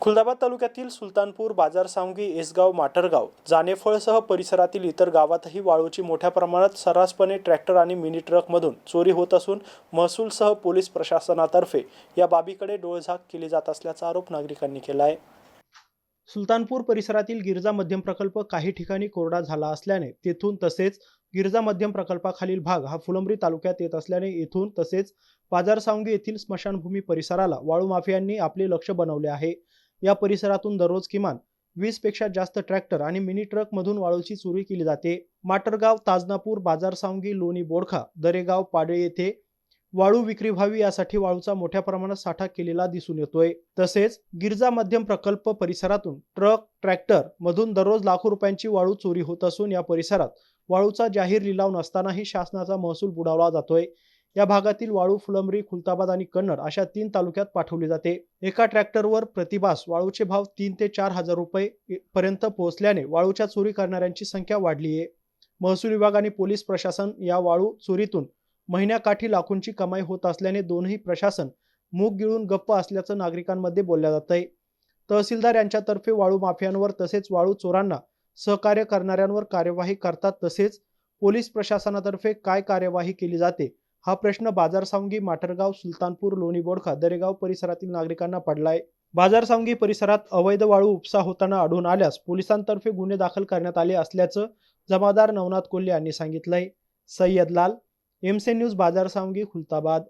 खुलदाबाद तालुक्यातील सुलतानपूर बाजारसांवगी एसगाव माटरगाव जानेफळसह परिसरातील इतर गावातही वाळूची मोठ्या प्रमाणात सर्रासपणे ट्रॅक्टर आणि मिनी ट्रकमधून चोरी होत असून महसूलसह पोलीस प्रशासनातर्फे या बाबीकडे डोळझाक केली जात असल्याचा आरोप नागरिकांनी केला आहे सुलतानपूर परिसरातील गिरजा मध्यम प्रकल्प काही ठिकाणी कोरडा झाला असल्याने तेथून तसेच गिरजा मध्यम प्रकल्पाखालील भाग हा फुलंब्री तालुक्यात येत असल्याने येथून तसेच बाजारसावंगी येथील स्मशानभूमी परिसराला वाळू माफियांनी आपले लक्ष बनवले आहे. या परिसरातून दररोज किमान वीसपेक्षा जास्त ट्रॅक्टर आणि मिनी ट्रक मधून वाळूची चोरी केली जाते. माटरगाव ताजनापूर बाजार सावंगी लोणी बोडखा दरेगाव पाडळे येथे वाळू विक्री व्हावी यासाठी वाळूचा मोठ्या प्रमाणात साठा केलेला दिसून येतोय. तसेच गिरजा मध्यम प्रकल्प परिसरातून ट्रक ट्रॅक्टर मधून दररोज लाखो रुपयांची वाळू चोरी होत असून या परिसरात वाळूचा जाहीर लिलाव नसतानाही शासनाचा महसूल बुडवला जातोय. या भागातील वाळू फुलंब्री खुलताबाद आणि कन्नड अशा तीन तालुक्यात पाठवली जाते. एका ट्रॅक्टरवर प्रतिभास वाळूचे भाव तीन ते चार हजार रुपये पर्यंत पोहोचल्याने वाळूच्या चोरी करणाऱ्यांची संख्या वाढली आहे. महसूल विभाग आणि पोलीस प्रशासन या वाळू चोरीतून महिन्याकाठी लाखोंची कमाई होत असल्याने दोनही प्रशासन मूग गिळून गप्प असल्याचं नागरिकांमध्ये बोलल्या जात आहे तहसीलदार यांच्यातर्फे वाळू माफियांवर तसेच वाळू चोरांना सहकार्य करणाऱ्यांवर कार्यवाही करतात तसेच पोलीस प्रशासनातर्फे काय कार्यवाही केली जाते? हा प्रश्न बाजारसावंगी माठरगाव सुलतानपूर लोणी बोडखा दरेगाव परिसरातील नागरिकांना पडलाय. बाजारसावंगी परिसरात अवैध वाळू उपसा होताना आढळून आल्यास पोलिसांतर्फे गुन्हे दाखल करण्यात आले असल्याचं जमादार नवनाथ कोल्हे यांनी सांगितलंय. सय्यद लाल एमसे न्यूज बाजारसावंगी खुलताबाद.